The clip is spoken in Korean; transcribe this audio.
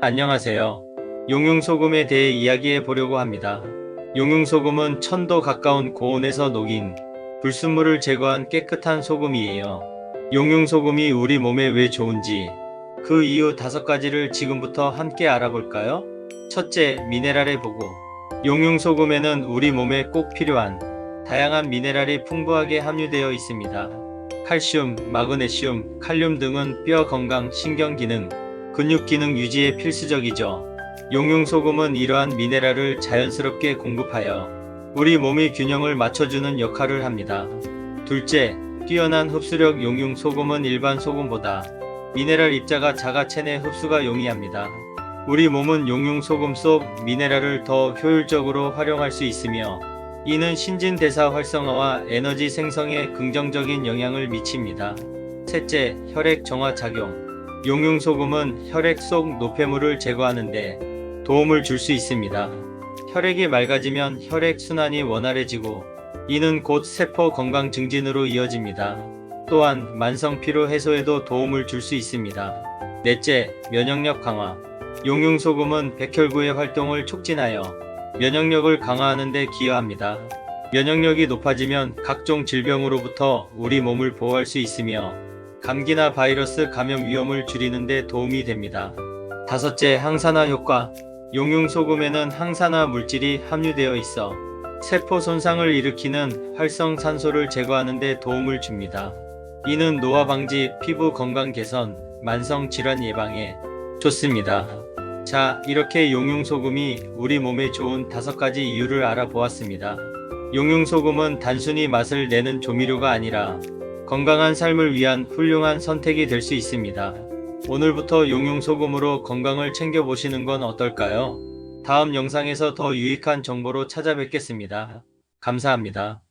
안녕하세요. 용융소금에 대해 이야기해 보려고 합니다. 용융소금은 천도 가까운 고온에서 녹인 불순물을 제거한 깨끗한 소금이에요. 용융소금이 우리 몸에 왜 좋은지 그 이유 다섯 가지를 지금부터 함께 알아볼까요? 첫째, 미네랄의 보고. 용융소금에는 우리 몸에 꼭 필요한 다양한 미네랄이 풍부하게 함유되어 있습니다. 칼슘, 마그네슘, 칼륨 등은 뼈 건강, 신경 기능, 근육 기능 유지에 필수적이죠. 용융소금은 이러한 미네랄을 자연스럽게 공급하여 우리 몸의 균형을 맞춰주는 역할을 합니다. 둘째, 뛰어난 흡수력 용융소금은 일반 소금보다 미네랄 입자가 작아 체내 흡수가 용이합니다. 우리 몸은 용융소금 속 미네랄을 더 효율적으로 활용할 수 있으며 이는 신진대사 활성화와 에너지 생성에 긍정적인 영향을 미칩니다. 셋째, 혈액 정화 작용. 용융소금은 혈액 속 노폐물을 제거하는데 도움을 줄 수 있습니다. 혈액이 맑아지면 혈액 순환이 원활해지고 이는 곧 세포 건강 증진으로 이어집니다. 또한 만성 피로 해소에도 도움을 줄 수 있습니다. 넷째, 면역력 강화. 용융소금은 백혈구의 활동을 촉진하여 면역력을 강화하는 데 기여합니다. 면역력이 높아지면 각종 질병으로부터 우리 몸을 보호할 수 있으며 감기나 바이러스 감염 위험을 줄이는 데 도움이 됩니다. 다섯째, 항산화 효과. 용융 소금에는 항산화 물질이 함유되어 있어 세포 손상을 일으키는 활성산소를 제거하는 데 도움을 줍니다. 이는 노화 방지, 피부 건강 개선, 만성 질환 예방에 좋습니다. 자, 이렇게 용융소금이 우리 몸에 좋은 다섯 가지 이유를 알아보았습니다. 용융소금은 단순히 맛을 내는 조미료가 아니라 건강한 삶을 위한 훌륭한 선택이 될 수 있습니다. 오늘부터 용융소금으로 건강을 챙겨보시는 건 어떨까요? 다음 영상에서 더 유익한 정보로 찾아뵙겠습니다. 감사합니다.